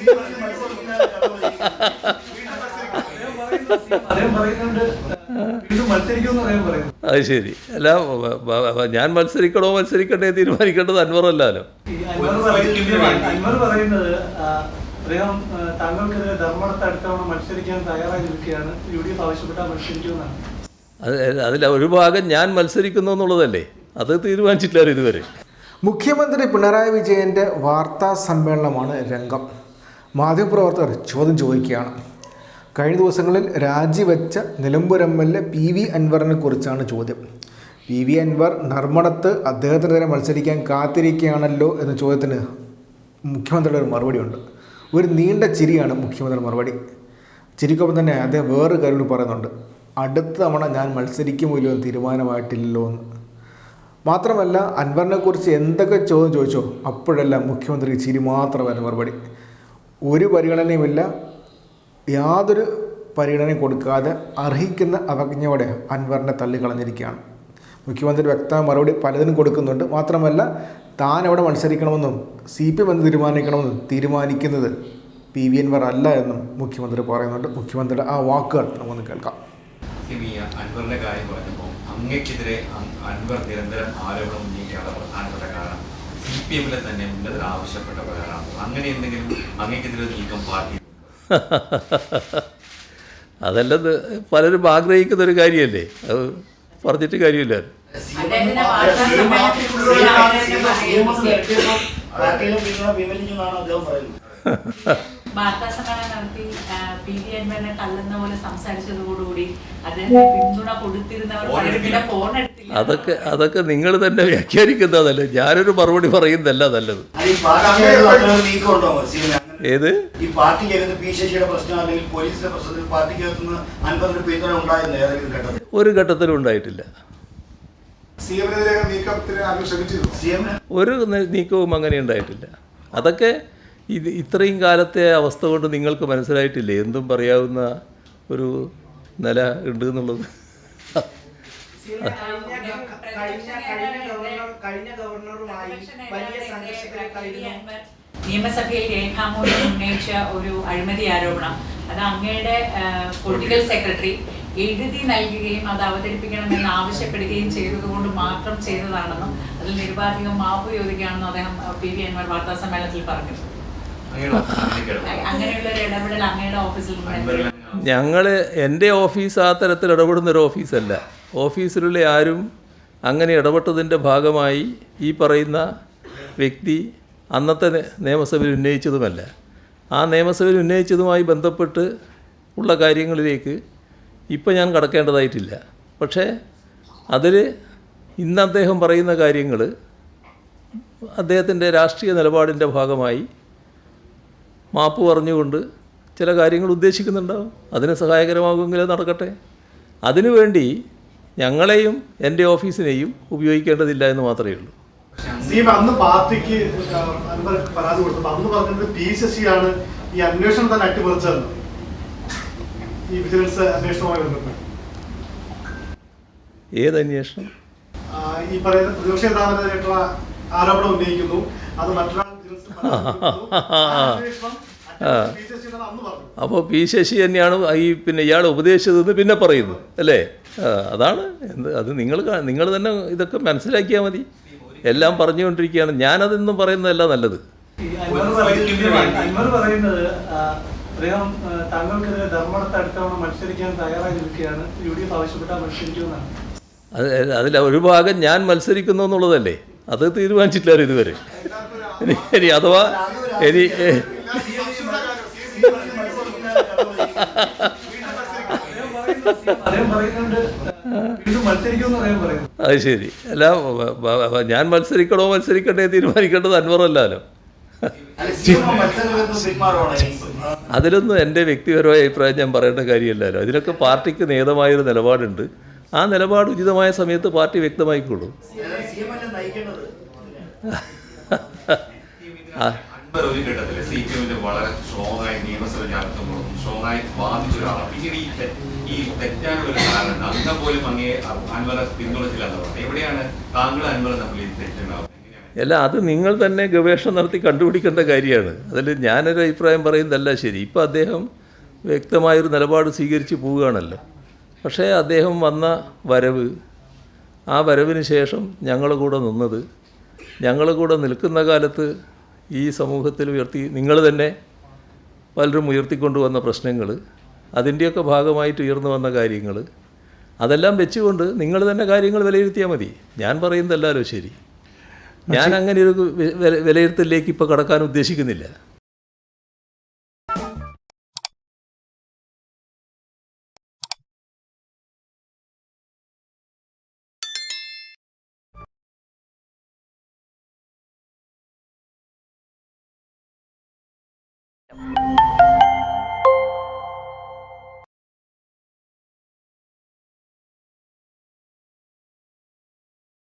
അത് ശരി. അല്ല ഞാൻ മത്സരിക്കണോ മത്സരിക്കട്ടെ തീരുമാനിക്കേണ്ടത് അൻവറല്ലോ അൻവർ പറയുന്നത് അൻവർ പറയുന്നത് അദ്ദേഹം താങ്കൾക്കെതിരെ ധർമ്മടത്ത് അടുത്ത മത്സരിക്കാൻ തയ്യാറായി നിൽക്കുകയാണ് യു ഡി എഫ് ആവശ്യപ്പെട്ടാൽ മത്സരിക്കുമെന്നാണ്. അത് അതിൽ ഒരു ഭാഗം ഞാൻ മത്സരിക്കുന്നു എന്നുള്ളതല്ലേ? അത് തീരുമാനിച്ചിട്ടില്ല ഇതുവരെ. മുഖ്യമന്ത്രി പിണറായി വിജയന്റെ വാർത്താ സമ്മേളനമാണ് രംഗം. മാധ്യമപ്രവർത്തകർ ചോദ്യം ചോദിക്കുകയാണ്. കഴിഞ്ഞ ദിവസങ്ങളിൽ രാജിവെച്ച Nilambur M L A P V അൻവറിനെ കുറിച്ചാണ് ചോദ്യം. പി വി അൻവർ നർമ്മടത്ത് അദ്ദേഹത്തിനെതിരെ മത്സരിക്കാൻ കാത്തിരിക്കുകയാണല്ലോ എന്ന ചോദ്യത്തിന് മുഖ്യമന്ത്രിയുടെ ഒരു മറുപടിയുണ്ട്. ഒരു നീണ്ട ചിരിയാണ് മുഖ്യമന്ത്രിയുടെ മറുപടി. ചിരിക്കൊപ്പം തന്നെ അദ്ദേഹം വേറൊരു കാര്യം പറയുന്നുണ്ട്. അടുത്ത തവണ ഞാൻ മത്സരിക്കുമോ എന്ന് തീരുമാനമായിട്ടില്ലല്ലോ എന്ന്. മാത്രമല്ല അൻവറിനെക്കുറിച്ച് എന്തൊക്കെ ചോദ്യം ചോദിച്ചോ അപ്പോഴല്ല മുഖ്യമന്ത്രി ചിരി മാത്രമായിരുന്നു മറുപടി. ഒരു പരിഗണനയുമില്ല. യാതൊരു പരിഗണന കൊടുക്കാതെ അർഹിക്കുന്ന അവജ്ഞയോടെ അൻവറിനെ തള്ളിക്കളഞ്ഞിരിക്കുകയാണ്. മുഖ്യമന്ത്രി വ്യക്തമായ മറുപടി പലതിനും കൊടുക്കുന്നുണ്ട്. മാത്രമല്ല താൻ എവിടെ മത്സരിക്കണമെന്നും സി പി എം എന്ന് തീരുമാനിക്കണമെന്നും തീരുമാനിക്കുന്നത് പി വി അൻവർ അല്ല എന്നും മുഖ്യമന്ത്രി പറയുന്നുണ്ട്. മുഖ്യമന്ത്രിയുടെ ആ വാക്കുകൾ നമുക്കൊന്ന് കേൾക്കാം. അൻവറിന്റെ കാര്യം പറഞ്ഞപ്പോൾ അങ്ങക്കെതിരെ അൻവർ നിരന്തരം ആരോപണം ഉന്നയിക്കാനുള്ള പ്രധാനപ്പെട്ട കാരണം സി പി എമ്മിലെ തന്നെ ഉന്നതർ ആവശ്യപ്പെട്ട പ്രകാരമാണ് അങ്ങനെ എന്തെങ്കിലും അങ്ങേക്കെതിരെ നീക്കം പാർട്ടി അതല്ലെന്ന് പലരും ആഗ്രഹിക്കുന്ന ഒരു കാര്യമല്ലേ? അത് പറഞ്ഞിട്ട് കാര്യമില്ല. വാർത്താ സമ്മേളനം നടത്തി പി വി അൻവറിനെ തള്ളുന്ന പോലെ സംസാരിച്ചതോടുകൂടി അദ്ദേഹത്തിന് പിന്തുണ കൊടുത്തിരുന്നവർ ഫോൺ അതൊക്കെ അതൊക്കെ നിങ്ങൾ തന്നെ വ്യാഖ്യാനിക്കുന്നതല്ലേ? ഞാനൊരു മറുപടി പറയുന്നതല്ല നല്ലത്. ഏത്? ഒരു ഘട്ടത്തിലും ഉണ്ടായിട്ടില്ല. ഒരു നീക്കവും അങ്ങനെ ഉണ്ടായിട്ടില്ല. അതൊക്കെ ഇത് ഇത്രയും കാലത്തെ അവസ്ഥ കൊണ്ട് നിങ്ങൾക്ക് മനസ്സിലായിട്ടില്ലേ? എന്തും പറയാവുന്ന ഒരു നില ഉണ്ട് എന്നുള്ളത്. നിയമസഭയിൽ രേഖാമൂലം ഉന്നയിച്ച ഒരു അഴിമതി ആരോപണം. അത് അങ്ങയുടെ പൊളിറ്റിക്കൽ സെക്രട്ടറി എഴുതി നൽകുകയും അത് അവതരിപ്പിക്കണമെന്ന് ആവശ്യപ്പെടുകയും ചെയ്തതുകൊണ്ട് മാത്രം ചെയ്തതാണെന്നും അതിൽ നിരുപാധികം മാപ്പ് ചോദിക്കുകയാണെന്നും അദ്ദേഹം പി. വി. അൻവർ വാർത്താ സമ്മേളനത്തിൽ പറഞ്ഞു. അങ്ങനെയുള്ള ഒരു ഇടപെടൽ അങ്ങയുടെ ഓഫീസിൽ ഞങ്ങൾ എന്റെ ഓഫീസ് ആ തരത്തിൽ ഇടപെടുന്ന ഒരു ഓഫീസല്ല. ഓഫീസിലുള്ള ആരും അങ്ങനെ ഇടപെട്ടതിന്റെ ഭാഗമായി ഈ പറയുന്ന വ്യക്തി അന്നത്തെ നിയമസഭയിൽ ഉന്നയിച്ചതുമല്ല. ആ നിയമസഭയിൽ ഉന്നയിച്ചതുമായി ബന്ധപ്പെട്ട് ഉള്ള കാര്യങ്ങളിലേക്ക് ഇപ്പം ഞാൻ കടക്കേണ്ടതായിട്ടില്ല. പക്ഷേ അതിൽ ഇന്ന് അദ്ദേഹം പറയുന്ന കാര്യങ്ങൾ അദ്ദേഹത്തിന്റെ രാഷ്ട്രീയ നിലപാടിന്റെ ഭാഗമായി മാപ്പ് പറഞ്ഞുകൊണ്ട് ചില കാര്യങ്ങൾ ഉദ്ദേശിക്കുന്നുണ്ടാവും. അതിന് സഹായകരമാകുമെങ്കിൽ നടക്കട്ടെ. അതിനുവേണ്ടി ഞങ്ങളെയും എന്റെ ഓഫീസിനെയും ഉപയോഗിക്കേണ്ടതില്ല എന്ന് മാത്രമേ ഉള്ളൂ. അന്ന് പാർട്ടിക്ക് പരാതി കൊടുത്തു അന്ന് പറഞ്ഞത് പി ആണ് ഈ അന്വേഷണം തന്നെ അട്ടിമറിച്ചതെന്ന്. ഈ വിജിലൻസ് അന്വേഷണവുമായി ബന്ധപ്പെട്ട്. ഏത് അന്വേഷണം? ഈ പറയുന്ന പ്രതിപക്ഷ നേതാവിനെതിരായിട്ടുള്ള ആരോപണം ഉന്നയിക്കുന്നു. അത് മറ്റൊരാൾ അപ്പോൾ പി ശശി തന്നെയാണ് ഈ പിന്നെ ഇയാൾ ഉപദേശിച്ചതെന്ന് പിന്നെ പറയുന്നു അല്ലേ? അതാണ് എന്ത് അത് നിങ്ങൾ നിങ്ങൾ തന്നെ ഇതൊക്കെ മനസ്സിലാക്കിയാൽ മതി. എല്ലാം പറഞ്ഞുകൊണ്ടിരിക്കുകയാണ്. ഞാനതെന്നും പറയുന്നതല്ല നല്ലത്. പറയുന്നത് അൻവർ പറയുന്നത് ആ, അദ്ദേഹം ആ, താങ്കൾക്കെതിരെ ധർമ്മടത്ത് അടുത്ത തവണ മത്സരിക്കാൻ തയ്യാറായി നിൽക്കുകയാണ് യു ഡി എഫ് ആവശ്യപ്പെട്ടാൽ മത്സരിക്കുമെന്നാണ്. അത് അതിൽ ഒരു ഭാഗം ഞാൻ മത്സരിക്കുന്നു എന്നുള്ളതല്ലേ? അത് തീരുമാനിച്ചിട്ടില്ല ഇതുവരെ. ഇനി അഥവാ ഇനി ഏ, അദ്ദേഹം പറയുന്നുണ്ട് വീണ്ടും മത്സരിക്കുമെന്ന് അദ്ദേഹം പറയുന്നു അത് ശരി. അല്ല ഞാൻ മത്സരിക്കണോ മത്സരിക്കട്ടെ തീരുമാനിക്കേണ്ടത് അൻവറല്ലോ അതിലൊന്നും എന്റെ വ്യക്തിപരമായ അഭിപ്രായം ഞാൻ പറയേണ്ട കാര്യമല്ലല്ലോ അതിലൊക്കെ പാർട്ടിക്ക് നേതമായൊരു നിലപാടുണ്ട്. ആ നിലപാട് ഉചിതമായ സമയത്ത് പാർട്ടി വ്യക്തമായിക്കോളൂ. ആ. വളരെ സ്ട്രോങ് ആയി നിയമസഭ സ്ട്രോങ് വാദിച്ച ഒരാളാണ് പിന്നീട് ഈ ഈ തെറ്റാനുള്ള ഒരു കാരണം അന്ന് പോലും അങ്ങേ അൻവറെ പിന്തുണച്ചില്ല എന്ന് പറഞ്ഞു എവിടെയാണ് താങ്കൾ അൻവർ തമ്മിൽ തെറ്റുണ്ടാവുന്നത്? അല്ല അത് നിങ്ങൾ തന്നെ ഗവേഷണം നടത്തി കണ്ടുപിടിക്കേണ്ട കാര്യമാണ്. അതിൽ ഞാനൊരു അഭിപ്രായം പറയുന്നതല്ല ശരി. ഇപ്പോൾ അദ്ദേഹം വ്യക്തമായൊരു നിലപാട് സ്വീകരിച്ച് പോവുകയാണല്ലോ. പക്ഷേ അദ്ദേഹം വന്ന വരവ് ആ വരവിന് ശേഷം ഞങ്ങളുടെ കൂടെ നിന്നത് ഞങ്ങളുടെ കൂടെ നിൽക്കുന്ന കാലത്ത് ഈ സമൂഹത്തിൽ ഉയർത്തി നിങ്ങൾ തന്നെ പലരും ഉയർത്തിക്കൊണ്ടുവന്ന പ്രശ്നങ്ങൾ അതിന്റെയൊക്കെ ഭാഗമായിട്ട് ഉയർന്നു വന്ന കാര്യങ്ങൾ അതെല്ലാം വെച്ചുകൊണ്ട് നിങ്ങൾ തന്നെ കാര്യങ്ങൾ വിലയിരുത്തിയാൽ മതി. ഞാൻ പറയുന്നതല്ലാലോ ശരി. ഞാൻ അങ്ങനെ ഒരു വിലയിരുത്തലിലേക്ക് ഇപ്പോൾ കടക്കാൻ ഉദ്ദേശിക്കുന്നില്ല.